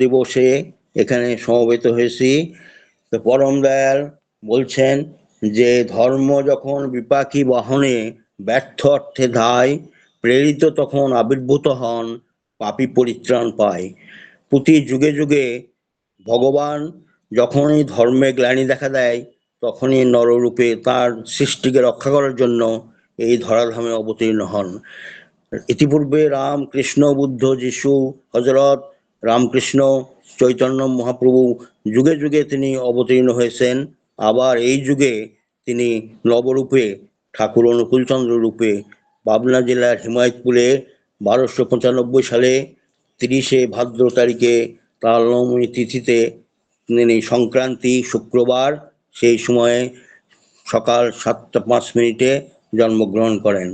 দিবসে এখানে সমবেত হয়েছি। তো পরম দয়াল বলছেন যে ধর্ম যখন বিপাকী বহনে ব্যর্থ অর্থে ধায়, প্রেরিত তখন আবির্ভূত হন, পাপী পরিত্রাণ পায়। প্রতি যুগে যুগে ভগবান যখনই ধর্মে গ্লানি দেখা দেয়, তখনই নররূপে তার সৃষ্টিকে রক্ষা করার জন্য এই ধরাধামে অবতীর্ণ হন। ইতিপূর্বে রাম কৃষ্ণ বুদ্ধ যিশু হজরত রামকৃষ্ণ চৈতন্য মহাপ্রভু যুগে যুগে তিনি অবতীর্ণ হয়েছেন। আবার এই যুগে তিনি নবরূপে, ঠাকুর অনুকূলচন্দ্র রূপে, পাবনা জেলার হিমায়তপুরে বারোশো পঁচানব্বই সালে তিরিশে ভাদ্র তারিখে তার নবমী তিথিতে তিনি সংক্রান্তি শুক্রবার সেই সময়ে সকাল সাতটা পাঁচ মিনিটে জন্মগ্রহণ করেন।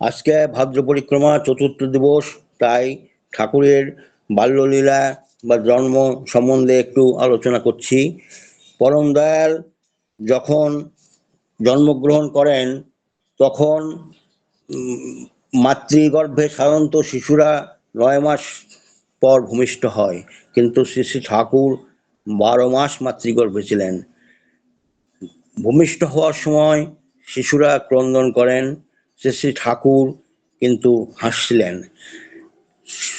আজকে ভাদ্র পরিক্রমা চতুর্থ দিবস, তাই ঠাকুরের বাল্যলীলা বা জন্ম সম্বন্ধে একটু আলোচনা করছি। পরম দয়াল যখন জন্মগ্রহণ করেন, তখন মাতৃগর্ভে সাধারণত শিশুরা নয় মাস পর ভূমিষ্ঠ হয়। কিন্তু শ্রী শ্রী ঠাকুর বারো মাস মাতৃগর্ভে ছিলেন। ভূমিষ্ঠ হওয়ার সময় শিশুরা ক্রন্দন করেন। শ্রী শ্রী ঠাকুর কিন্তু হাসছিলেন।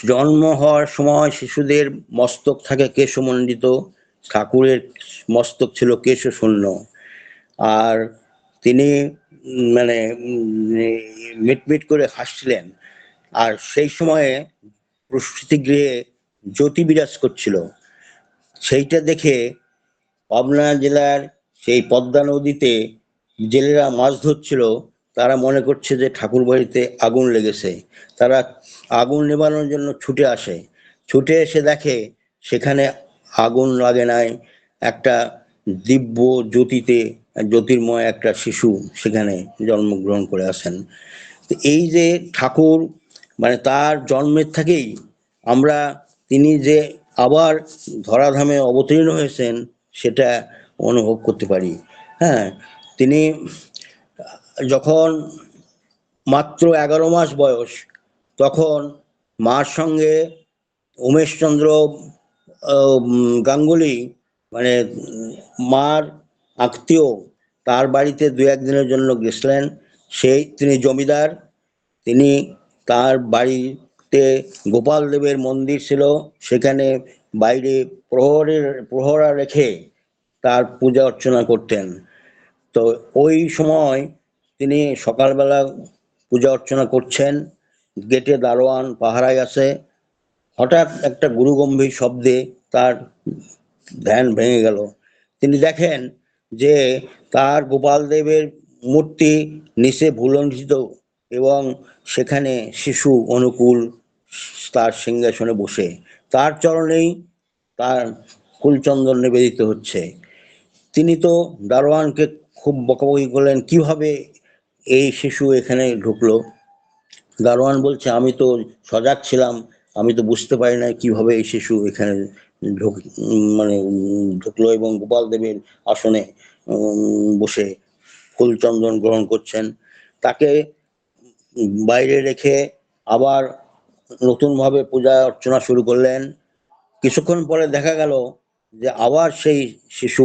জন্ম হওয়ার সময় শিশুদের মস্তক থাকে কেশমণ্ডিত ঠাকুরের মস্তক ছিল কেশ শূন্য আর তিনি মানে মিটমিট করে হাসছিলেন। আর সেই সময়ে প্রসূতি গৃহে জ্যোতি বিরাজ করছিল। সেইটা দেখে পাবনা জেলার সেই পদ্মা নদীতে জেলেরা মাছ ধরছিল। তারা মনে করছে যে ঠাকুর বাড়িতে আগুন লেগেছে। তারা আগুন নেবানোর জন্য ছুটে আসে। ছুটে এসে দেখে সেখানে আগুন লাগে নাই। একটা দিব্য জ্যোতিতে, জ্যোতির্ময় একটা শিশু সেখানে জন্মগ্রহণ করে আসেন। এই যে ঠাকুর মানে তার জন্মের থেকেই আমরা তিনি যে আবার ধরাধামে অবতীর্ণ হয়েছেন, সেটা অনুভব করতে পারি। হ্যাঁ তিনি যখন মাত্র এগারো মাস বয়স, তখন মার সঙ্গে উমেশচন্দ্র গাঙ্গুলি মানে মার আত্মীয় তার বাড়িতে দু একদিনের জন্য গেছিলেন। সেই তিনি জমিদার, তিনি তার বাড়িতে গোপাল দেবের মন্দির ছিল, সেখানে বাইরে প্রহরের, প্রহরা রেখে তার পূজা অর্চনা করতেন। তো ওই সময় তিনি সকালবেলা পূজা অর্চনা করছেন, গেটে দারোয়ান পাহারায় আছে হঠাৎ একটা গুরুগম্ভীর শব্দে তার ধ্যান ভেঙে গেল। তিনি দেখেন যে তার গোপাল দেবের মূর্তি নিচে ভুলণ্ঠিত এবং সেখানে শিশু অনুকূল তার সিংহাসনে বসে। তার চরণেই তার কুলচন্দন নিবেদিত হচ্ছে। তিনি তো দারোয়ানকে খুব বকাবকি করলেন, কীভাবে এই শিশু এখানে ঢুকলো। দারোয়ান বলছে, আমি তো সজাগ ছিলাম, আমি তো বুঝতে পারি না কীভাবে এই শিশু এখানে ঢুক মানে ঢুকলো এবং গোপাল দেবের আসনে বসে ফুলচন্দন গ্রহণ করছেন। তাকে বাইরে রেখে আবার নতুনভাবে পূজা অর্চনা শুরু করলেন। কিছুক্ষণ পরে দেখা গেল যে আবার সেই শিশু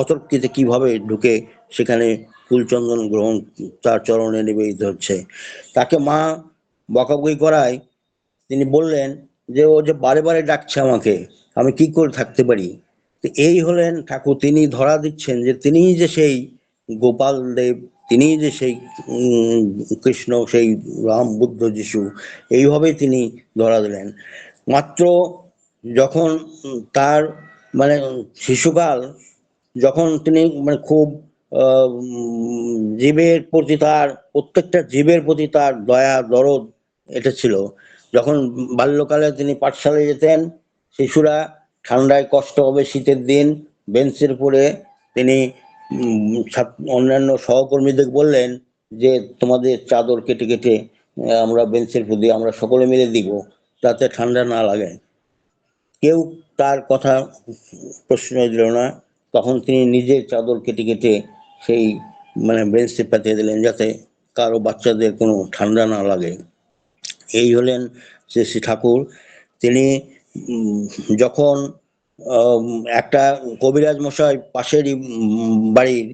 অতর্কিতে কীভাবে ঢুকে সেখানে ফুলচন্দন গ্রহণ তার চরণে নিবেদিত হচ্ছে। তাকে মা বকাবকি করায় তিনি বললেন যে, ও যে বারে বারে ডাকছে আমাকে, আমি কি করে থাকতে পারি? তো এই হলেন ঠাকুর, তিনি ধরা দিচ্ছেন যে তিনিই যে সেই গোপাল দেব, তিনিই যে সেই কৃষ্ণ, সেই রাম বুদ্ধ যিশু, এইভাবেই তিনি ধরা দিলেন। মাত্র যখন তার মানে শিশুকাল, যখন তিনি মানে খুব জীবের প্রতি তার, প্রত্যেকটা জীবের প্রতি তার দয়া, দরদ এটা ছিল। যখন বাল্যকালে তিনি পাঠশালায় যেতেন, শিশুরা ঠান্ডায় কষ্ট হবে শীতের দিন, বেঞ্চের উপরে তিনি অন্যান্য সহকর্মীদের বললেন যে, তোমাদের চাদর কেটে কেটে আমরা বেঞ্চের প্রতি আমরা সকলে মিলে দিব, যাতে ঠান্ডা না লাগে। কেউ তার কথা প্রশ্ন দিল না। তখন তিনি নিজের চাদর কেটে কেটে সেই মানে বেঞ্চে পাতিয়ে দিলেন যাতে কারও বাচ্চাদের কোনো ঠান্ডা না লাগে। এই হলেন শ্রী শ্রী ঠাকুর। তিনি যখন একটা কবিরাজ মশাই পাশেরই বাড়ির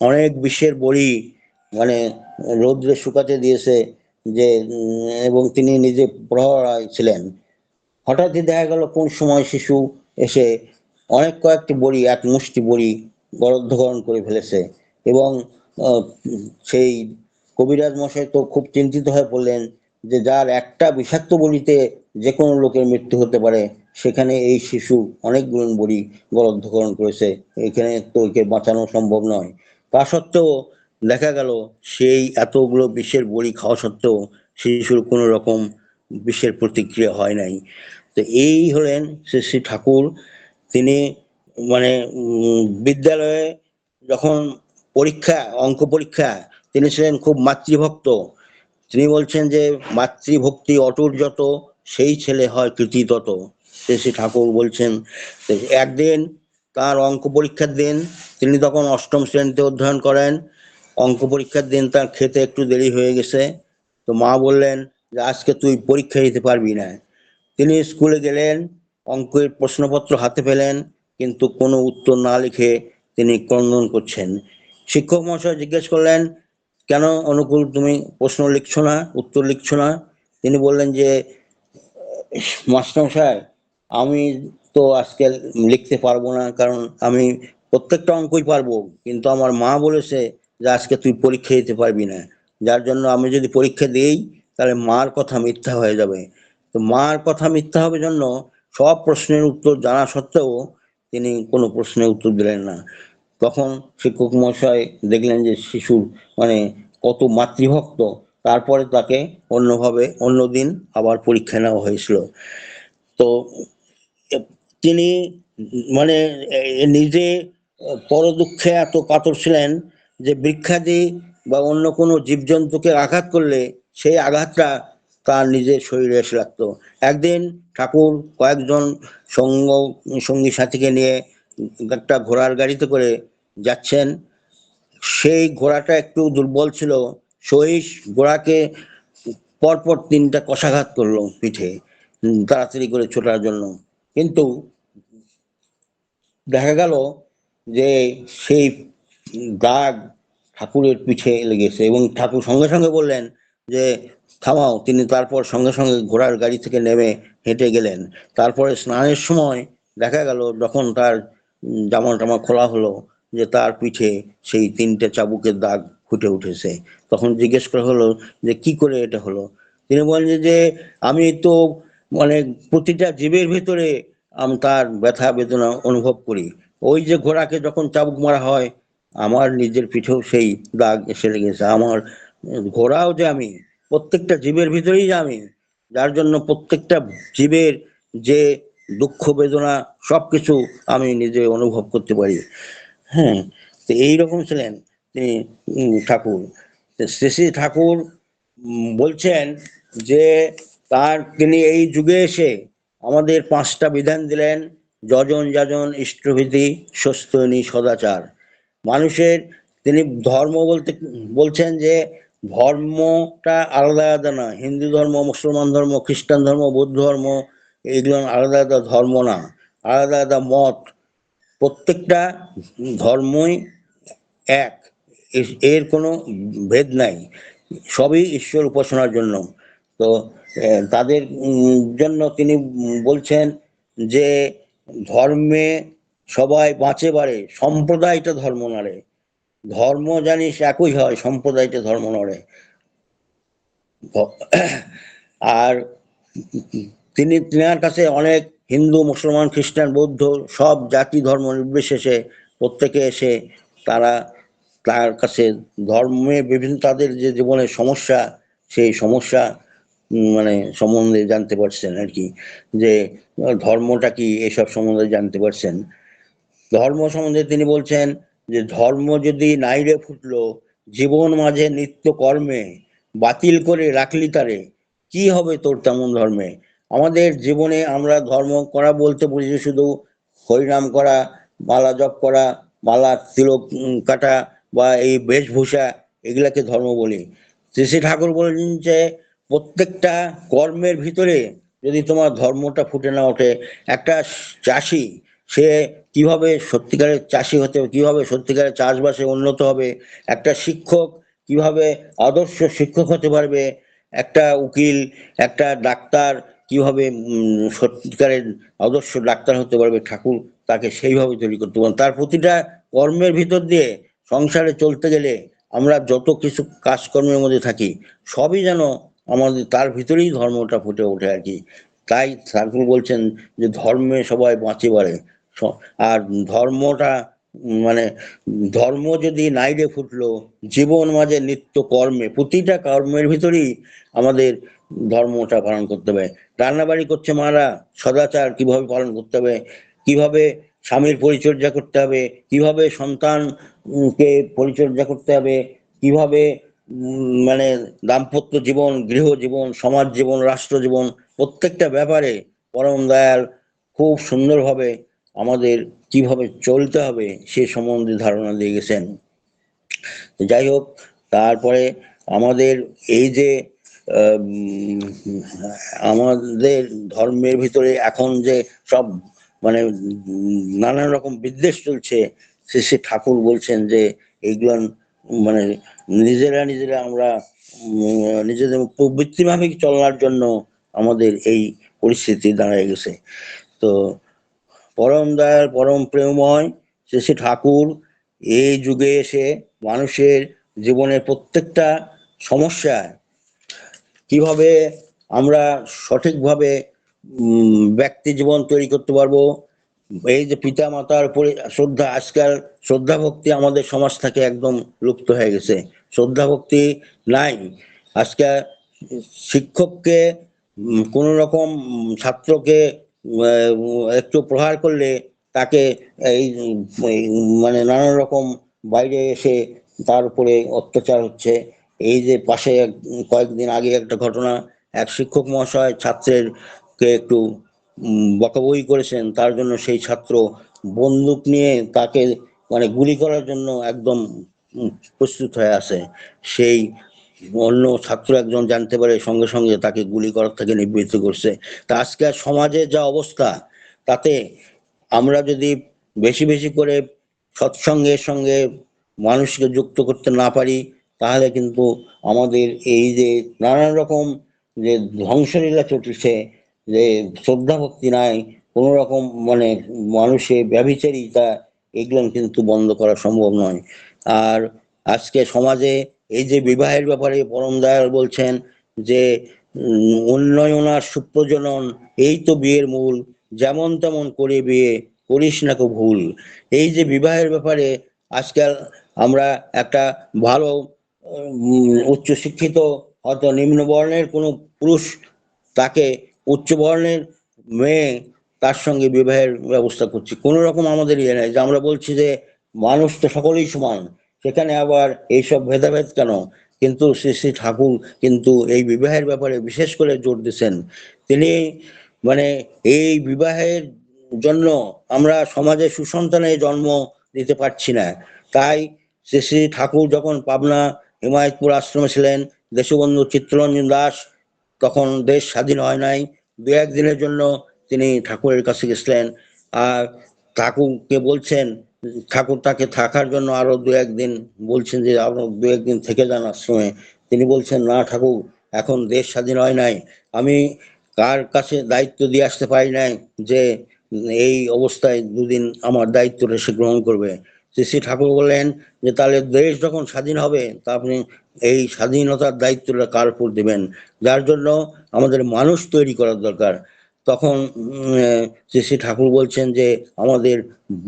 অনেক বিশ্বের বড়ি মানে রৌদ্রে শুকাতে দিয়েছে যে এবং তিনি নিজে প্রহরায় ছিলেন। হঠাৎই দেখা গেল কোন সময় শিশু এসে অনেক কয়েকটি বড়ি, এক মুষ্টি বড়ি গরদ্ধকরণ করে ফেলেছে এবং সেই কবিরাজ মশাই তো খুব চিন্তিত হয়ে পড়লেন যে যার একটা বিষাক্ত বড়িতে যে কোনো লোকের মৃত্যু হতে পারে, সেখানে এই শিশু অনেকগুলো বড়ি গরদ্ধকরণ করেছে, এখানে তো একে বাঁচানো সম্ভব নয়। তা সত্ত্বেও দেখা গেল সেই এতগুলো বিষের বড়ি খাওয়া সত্ত্বেও শিশুর কোনো রকম বিষের প্রতিক্রিয়া হয় নাই। তো এই হলেন শ্রী শ্রী ঠাকুর, তিনি মানে বিদ্যালয়ে যখন পরীক্ষা, অঙ্ক পরীক্ষা, তিনি ছিলেন খুব মাতৃভক্ত। তিনি বলছেন যে, মাতৃভক্তি অটুট যত, সেই ছেলে হয় কৃতি তত। শ্রী ঠাকুর বলছেন একদিন তার অঙ্ক পরীক্ষার দিন, তিনি তখন অষ্টম শ্রেণীতে অধ্যয়ন করেন। অঙ্ক পরীক্ষার দিন তার খেতে একটু দেরি হয়ে গেছে। তো মা বললেন, যে, আজকে তুই পরীক্ষা দিতে পারবি না। তিনি স্কুলে গেলেন, অঙ্কের প্রশ্নপত্র হাতে পেলেন। কিন্তু কোনো উত্তর না লিখে তিনি ক্রন্দন করছেন। শিক্ষক মহাশয় জিজ্ঞেস করলেন, কেন অনুকূল তুমি প্রশ্ন লিখছো না, উত্তর লিখছো না? তিনি বললেন যে মাস্টারমশাই আমি তো আজকে লিখতে পারব না, কারণ আমি প্রত্যেকটা অঙ্কই পারব, কিন্তু আমার মা বলেছে যে, আজকে তুই পরীক্ষা দিতে পারবি না। যার জন্য আমি যদি পরীক্ষা দিই, তাহলে মার কথা মিথ্যা হয়ে যাবে। তো মার কথা মিথ্যা হবে জন্য সব প্রশ্নের উত্তর জানা সত্ত্বেও তিনি কোনো প্রশ্নের উত্তর দিলেন না। তখন শিক্ষক মহাশয় দেখলেন যে শিশুর মানে কত মাতৃভক্ত। তারপরে তাকে অন্যভাবে অন্যদিন আবার পরীক্ষা নেওয়া হয়েছিল। তো তিনি মানে নিজে পর দুঃখে এত কাতর ছিলেন যে বৃক্ষাদি বা অন্য কোনো জীবজন্তুকে আঘাত করলে সেই আঘাতটা তার নিজের শরীরে এসে লাগতো। একদিন ঠাকুর কয়েকজন সঙ্গ, সঙ্গী সাথীকে নিয়ে একটা ঘোড়ার গাড়িতে করে যাচ্ছেন। সেই ঘোড়াটা একটু দুর্বল ছিল। সহিস ঘোড়াকে পরপর তিনটা কষাঘাত করল পিঠে, তাড়াতাড়ি করে ছোটার জন্য। কিন্তু দেখা গেল যে সেই দাগ ঠাকুরের পিঠে লেগেছে এবং ঠাকুর সঙ্গে সঙ্গে বললেন যে থামাও। তিনি তারপর সঙ্গে সঙ্গে ঘোড়ার গাড়ি থেকে নেমে হেঁটে গেলেন। তারপরে স্নানের সময় দেখা গেল যখন তার জামা টামা খোলা হলো যে তার পিঠে সেই তিনটে চাবুকের দাগ ফুটে উঠেছে। তখন জিজ্ঞেস করা হলো যে কি করে এটা হলো? তিনি বলেন যে আমি তো মানে প্রতিটা জীবের ভিতরে আমি, তার ব্যথা বেদনা অনুভব করি। ওই যে ঘোড়াকে যখন চাবুক মারা হয়, আমার নিজের পিঠেও সেই দাগ এসে লেগেছে। আমার ঘোড়াও যে আমি প্রত্যেকটা জীবের ভিতরেই আমি, যার জন্য প্রত্যেকটা জীবের যে দুঃখ, বেদনা, সবকিছু আমি নিজে অনুভব করতে পারি। হ্যাঁ তো এইরকম ছিলেন তিনি ঠাকুর। শ্রী শ্রী ঠাকুর বলছেন যে তার, তিনি এই যুগে এসে আমাদের পাঁচটা বিধান দিলেন, যজন যাজন ইষ্টভীতি স্বস্তিনী সদাচার। মানুষের, তিনি ধর্ম বলতে, বলছেন যে ধর্মটা আলাদা আলাদা না। হিন্দু ধর্ম, মুসলমান ধর্ম, খ্রিস্টান ধর্ম, বৌদ্ধ ধর্ম, এগুলো আলাদা আলাদা ধর্ম না। আলাদা আলাদা মত। প্রত্যেকটা ধর্মই এক। এর- কোনো ভেদ নাই। সবই ঈশ্বর উপাসনার জন্য। তো তাদের জন্য তিনি বলছেন যে ধর্মে সবাই বাঁচে বাড়ে। সম্প্রদায়টা ধর্ম নড়ে। ধর্ম জানিস একই হয়, সম্প্রদায়তে ধর্ম নড়ে। আর তিনি, তিনার কাছে অনেক হিন্দু, মুসলমান, খ্রিস্টান, বৌদ্ধ সব জাতি ধর্ম নির্বিশেষে প্রত্যেকে এসে তারা তার কাছে ধর্মে বিভিন্ন তাদের যে জীবনের সমস্যা, সেই সমস্যা মানে সম্বন্ধে জানতে পারছেন আর কি, যে ধর্মটা কি এসব সম্বন্ধে জানতে পারছেন। ধর্ম সম্বন্ধে তিনি বলছেন যে ধর্ম যদি নাইরে ফুটলো, জীবন মাঝে নিত্য কর্মে বাতিল করে রাখলি তারে, কি হবে তোর তেমন ধর্মে? আমাদের জীবনে আমরা ধর্ম করা বলতে বুঝি শুধু হরিনাম করা, মালা জপ করা, মালা তিলক কাটা বা এই বেশভূষা, এগুলাকে ধর্ম বলি। শ্রী ঠাকুর বলেছেন যে প্রত্যেকটা কর্মের ভিতরে যদি তোমার ধর্মটা ফুটে না ওঠে, একটা চাষি সে কীভাবে সত্যিকারের চাষি হতে হবে, কীভাবে সত্যিকারের চাষবাসে উন্নত হবে, একটা শিক্ষক কীভাবে আদর্শ শিক্ষক হতে পারবে, একটা উকিল, একটা ডাক্তার কীভাবে সত্যিকারের আদর্শ ডাক্তার হতে পারবে, ঠাকুর তাকে সেইভাবে তৈরি করতে পারেন তার প্রতিটা কর্মের ভিতর দিয়ে সংসারে চলতে গেলে আমরা যত কিছু কাজকর্মের মধ্যে থাকি, সবই যেন আমাদের, তার ভিতরেই ধর্মটা ফুটে ওঠে আর কি। তাই ঠাকুর বলছেন যে ধর্মে সবাই বাঁচে বাড়ে। আর ধর্মটা মানে ধর্ম যদি নাইরে ফুটলো, জীবন মাঝে নিত্য কর্মে, প্রতিটা কর্মের ভিতরেই আমাদের ধর্মটা পালন করতে হবে। রান্নাবাড়ি করছে মারা, সদাচার কীভাবে পালন করতে হবে, কীভাবে স্বামীর পরিচর্যা করতে হবে, কীভাবে সন্তানকে পরিচর্যা করতে হবে, কীভাবে মানে দাম্পত্য জীবন, গৃহ জীবন, সমাজ জীবন, রাষ্ট্র জীবন, প্রত্যেকটা ব্যাপারে পরম দয়াল খুব সুন্দরভাবে আমাদের কীভাবে চলতে হবে সে সম্বন্ধে ধারণা দিয়ে গেছেন। যাই হোক, তারপরে আমাদের এই যে আমাদের ধর্মের ভিতরে এখন যে সব মানে নানান রকম বিদ্বেষ চলছে সে সে ঠাকুর বলছেন যে এইগুলো মানে নিজেরা নিজেরা আমরা নিজেদের প্রবৃত্তি মাফিক চলার জন্য আমাদের এই পরিস্থিতি দাঁড়ায় গেছে। তো পরম দয়াল পরম প্রেমময় শ্রী ঠাকুর এই যুগে এসে মানুষের জীবনের প্রত্যেকটা সমস্যায় কীভাবে আমরা সঠিকভাবে ব্যক্তি জীবন তৈরি করতে পারব, এই যে পিতা মাতার উপরে শ্রদ্ধা, আজকাল শ্রদ্ধা ভক্তি আমাদের সমাজ থেকে একদম লুপ্ত হয়ে গেছে। শ্রদ্ধা ভক্তি নাই। আজকে শিক্ষককে কোন রকম ছাত্রকে একটু প্রহার করলে তাকে এই মানে নানান রকম বাইরে এসে তার উপরে অত্যাচার হচ্ছে। এই যে পাশে কয়েকদিন আগে একটা ঘটনা এক শিক্ষক মহাশয় ছাত্রের কে একটু উম, বকাবকি করেছেন তার জন্য সেই ছাত্র বন্দুক নিয়ে তাকে মানে গুলি করার জন্য একদম প্রস্তুত হয়ে আছে। সেই অন্য ছাত্র একজন জানতে পারে, সঙ্গে সঙ্গে তাকে গুলি করার থেকে নিবৃত্ত করছে। তা আজকে সমাজের যা অবস্থা, তাতে আমরা যদি বেশি বেশি করে সৎসঙ্গের সঙ্গে মানুষকে যুক্ত করতে না পারি, তাহলে কিন্তু আমাদের এই যে নানান রকম যে ধ্বংসলীলা চটেছে যে শ্রদ্ধা ভক্তি নাই, কোন রকম মানে মানুষের ব্যভিচারিতা, এগুলো কিন্তু বন্ধ করা সম্ভব নয়। আর আজকে সমাজে এই যে বিবাহের ব্যাপারে পরম দয়াল বলছেন যে উন্নয়ন আর সুপ্রজনন এই তো বিয়ের মূল যেমন তেমন করে বিয়ে করিস না কো ভুল। এই যে বিবাহের ব্যাপারে আজকাল আমরা একটা ভালো উম, উচ্চ শিক্ষিত হয়তো নিম্ন বর্ণের কোনো পুরুষ তাকে উচ্চ বর্ণের মেয়ে তার সঙ্গে বিবাহের ব্যবস্থা করছি। কোনো রকম আমাদের ইয়ে নেই যে আমরা বলছি যে মানুষ তো সকলেই সমান। সেখানে আবার এইসব ভেদাভেদ কেন? কিন্তু শ্রী শ্রী ঠাকুর কিন্তু এই বিবাহের ব্যাপারে বিশেষ করে জোর দিচ্ছেন তিনি মানে এই বিবাহের জন্য আমরা সমাজে সুসন্তানের জন্ম দিতে পারছি না। তাই শ্রী শ্রী ঠাকুর যখন পাবনা হিমায়তপুর আশ্রমে ছিলেন, দেশবন্ধু চিত্তরঞ্জন দাস, তখন দেশ স্বাধীন হয় নাই। দু একদিনের জন্য তিনি ঠাকুরের কাছে গেছিলেন। আর ঠাকুরকে বলছেন ঠাকুর তাকে থাকার জন্য আরও দু একদিন বলছেন যে, আরও দু একদিন থেকে যান আশ্রমে। তিনি বলছেন, না ঠাকুর, এখন দেশ স্বাধীন হয় নাই। আমি কার কাছে দায়িত্ব দিয়ে আসতে পারি নাই যে, এই অবস্থায় দুদিন আমার দায়িত্বটা সে গ্রহণ করবে? শ্রী শ্রী ঠাকুর বললেন যে, তাহলে দেশ যখন স্বাধীন হবে, তা আপনি এই স্বাধীনতার দায়িত্বটা কার উপর দেবেন? যার জন্য আমাদের মানুষ তৈরি করার দরকার। তখন শ্রী ঠাকুর বলছেন যে আমাদের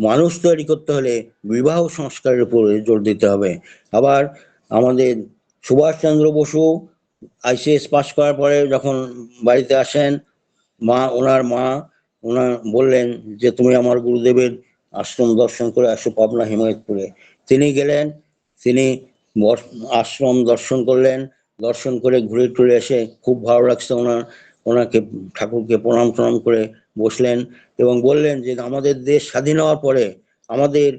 মানুষ তৈরি করতে হলে বিবাহ সংস্কারের উপরে জোর দিতে হবে। আবার আমাদের সুভাষচন্দ্র বসু আইসিএস পাশ করার পরে যখন বাড়িতে আসেন, মা, ওনার মা, ওনার বললেন যে, তুমি আমার গুরুদেবের আশ্রম দর্শন করে আসো পাবনা হিমায়তপুরে। তিনি গেলেন, তিনি আশ্রম দর্শন করলেন, দর্শন করে ঘুরে টুরে এসে খুব ভালো লাগছে ওনার। ওনাকে, ঠাকুরকে প্রণাম প্রণাম করে বসলেন এবং বললেন যে আমাদের দেশ স্বাধীন হওয়ার পরে আমাদের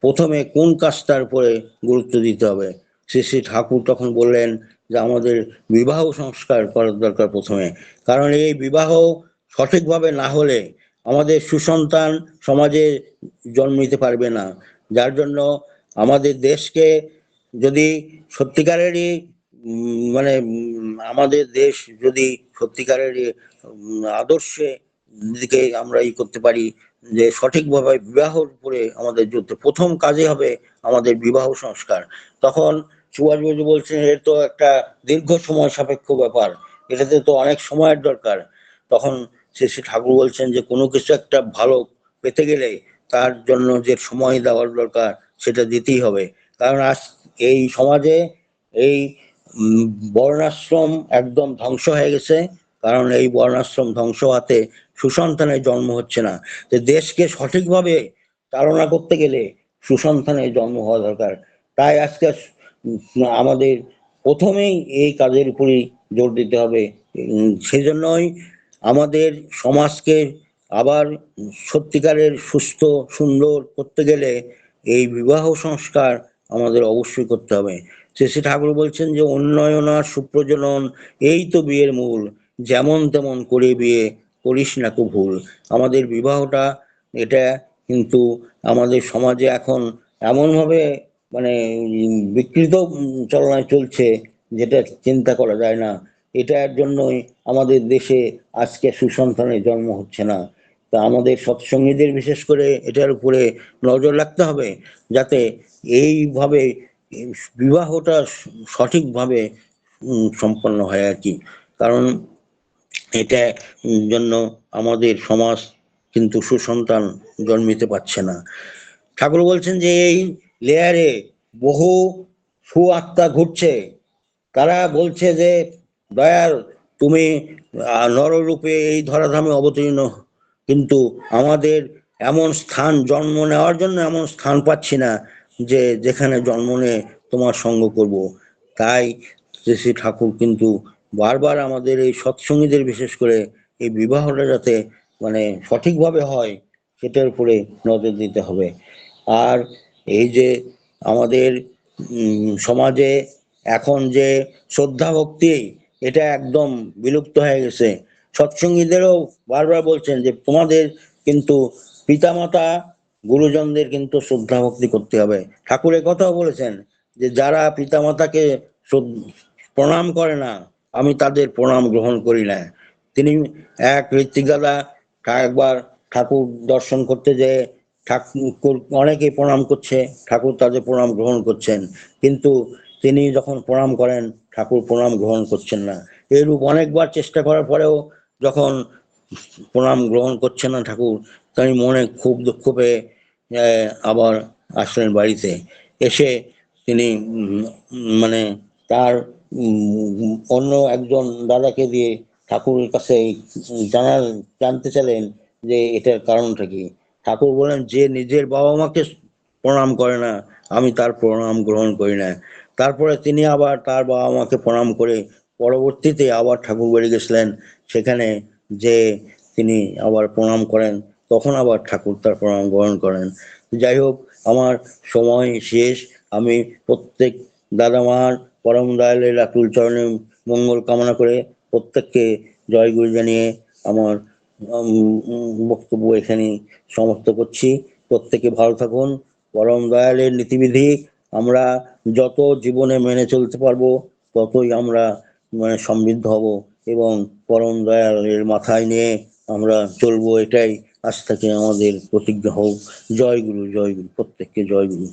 প্রথমে কোন কাজটার উপরে গুরুত্ব দিতে হবে? শ্রী শ্রী ঠাকুর তখন বললেন যে আমাদের বিবাহ সংস্কার করার দরকার প্রথমে। কারণ এই বিবাহ সঠিকভাবে না হলে আমাদের সুসন্তান সমাজে জন্ম নিতে পারবে না। যার জন্য আমাদের দেশকে যদি সত্যিকারেরই মানে আমাদের দেশ যদি সত্যিকারের আদর্শে দিকে আমরা ই করতে পারি, যে সঠিকভাবে বিবাহর উপরে আমাদের যুদ্ধ, প্রথম কাজে হবে আমাদের বিবাহ সংস্কার। তখন সুভাষবাবু বলছেন, এর তো একটা দীর্ঘ সময় সাপেক্ষ ব্যাপার, এটাতে তো অনেক সময়ের দরকার। তখন শ্রী ঠাকুর বলছেন যে, কোনো কিছু একটা ভালো পেতে গেলে তার জন্য যে সময় দেওয়ার দরকার, সেটা দিতেই হবে। কারণ আজ এই সমাজে এই বর্ণাশ্রম একদম ধ্বংস হয়ে গেছে, কারণ এই বর্ণাশ্রম ধ্বংস হতে সুসন্তানের জন্ম হচ্ছে না। যে দেশকে সঠিকভাবে চালনা করতে গেলে সুসন্তানের জন্ম হওয়া দরকার। তাই আজকে আমাদের প্রথমেই এই কাজের উপরই জোর দিতে হবে। সেজন্যই আমাদের সমাজকে আবার সত্যিকারের সুস্থ, সুন্দর করতে গেলে এই বিবাহ সংস্কার আমাদের অবশ্যই করতে হবে। শ্রী ঠাকুর বলছেন যে, উন্নয়ন আর সুপ্রজনন, এই তো বিয়ের মূল। যেমন তেমন করে বিয়ে করিস না কো ভুল। আমাদের বিবাহটা, এটা কিন্তু আমাদের সমাজে এখন এমনভাবে মানে বিকৃত চলনায় চলছে যেটা চিন্তা করা যায় না। এটার জন্যই আমাদের দেশে আজকে সুসন্তানের জন্ম হচ্ছে না। তা আমাদের সৎসঙ্গীদের বিশেষ করে এটার উপরে নজর রাখতে হবে যাতে এইভাবে বিবাহটা সঠিকভাবে সম্পন্ন হয় আর কি। কারণ এটা জন্য আমাদের সমাজ কিন্তু সুসন্তান জন্মিতে পারছে না। ঠাকুর বলছেন যে, এই লেয়ারে বহু সু আত্মা ঘুরছে। তারা বলছে যে, দয়াল, তুমি নররূপে এই ধরাধামে অবতীর্ণ। কিন্তু আমাদের এমন স্থান জন্ম নেওয়ার জন্য এমন স্থান পাচ্ছি না। যে যেখানে জন্ম নিয়ে তোমার সঙ্গ করব। তাই শ্রী ঠাকুর কিন্তু বারবার আমাদের এই সৎসঙ্গীদের বিশেষ করে এই বিবাহটা যাতে মানে সঠিকভাবে হয়, সেটার উপরে নজর দিতে হবে। আর এই যে আমাদের সমাজে এখন যে শ্রদ্ধা ভক্তি, এটা একদম বিলুপ্ত হয়ে গেছে। সৎসঙ্গীদেরও বারবার বলছেন যে তোমাদের কিন্তু পিতামাতা গুরুজনদের কিন্তু শ্রদ্ধা ভক্তি করতে হবে। ঠাকুরের কথাও বলেছেন যে, যারা পিতামাতাকে প্রণাম করে না, আমি তাদের প্রণাম গ্রহণ করি না। তিনি এক ঋত্বিকাদা একবার ঠাকুর দর্শন করতে যে ঠাকুর অনেকে প্রণাম করছে, ঠাকুর তাদের প্রণাম গ্রহণ করছেন। কিন্তু তিনি যখন প্রণাম করেন, ঠাকুর প্রণাম গ্রহণ করছেন না। এরূপ অনেকবার চেষ্টা করার পরেও যখন প্রণাম গ্রহণ করছে না ঠাকুর তিনি মনে খুব দুঃখ পেয়ে আবার আসলেন বাড়িতে। এসে তিনি মানে তার অন্য একজন দাদাকে দিয়ে ঠাকুরের কাছে জানার জানতে চাইলেন যে এটার কারণটা কি। ঠাকুর বলেন যে নিজের বাবা মাকে প্রণাম করে না, আমি তার প্রণাম গ্রহণ করি না। তারপরে তিনি আবার তার বাবা মাকে প্রণাম করে পরবর্তীতে আবার ঠাকুর বাড়ি গেছিলেন। সেখানে যে তিনি আবার প্রণাম করেন। তখন আবার ঠাকুর তার প্রণাম গ্রহণ করেন। যাই হোক আমার সময় শেষ। আমি প্রত্যেক দাদামার পরম দয়ালের আকুল চরণে মঙ্গল কামনা করে প্রত্যেককে জয়গুরু জানিয়ে আমার বক্তব্য এখানে সমাপ্ত করছি। প্রত্যেকে ভালো থাকুন। পরম দয়ালের নীতিবিধি, আমরা যত জীবনে মেনে চলতে পারব, ততই আমরা মানে সমৃদ্ধ হব এবং পরম দয়ালের মাথায় নিয়ে আমরা চলবো। এটাই আজ থেকে আমাদের প্রতিজ্ঞা হোক। জয় গুরু জয় গুরু প্রত্যেককে জয় গুরু।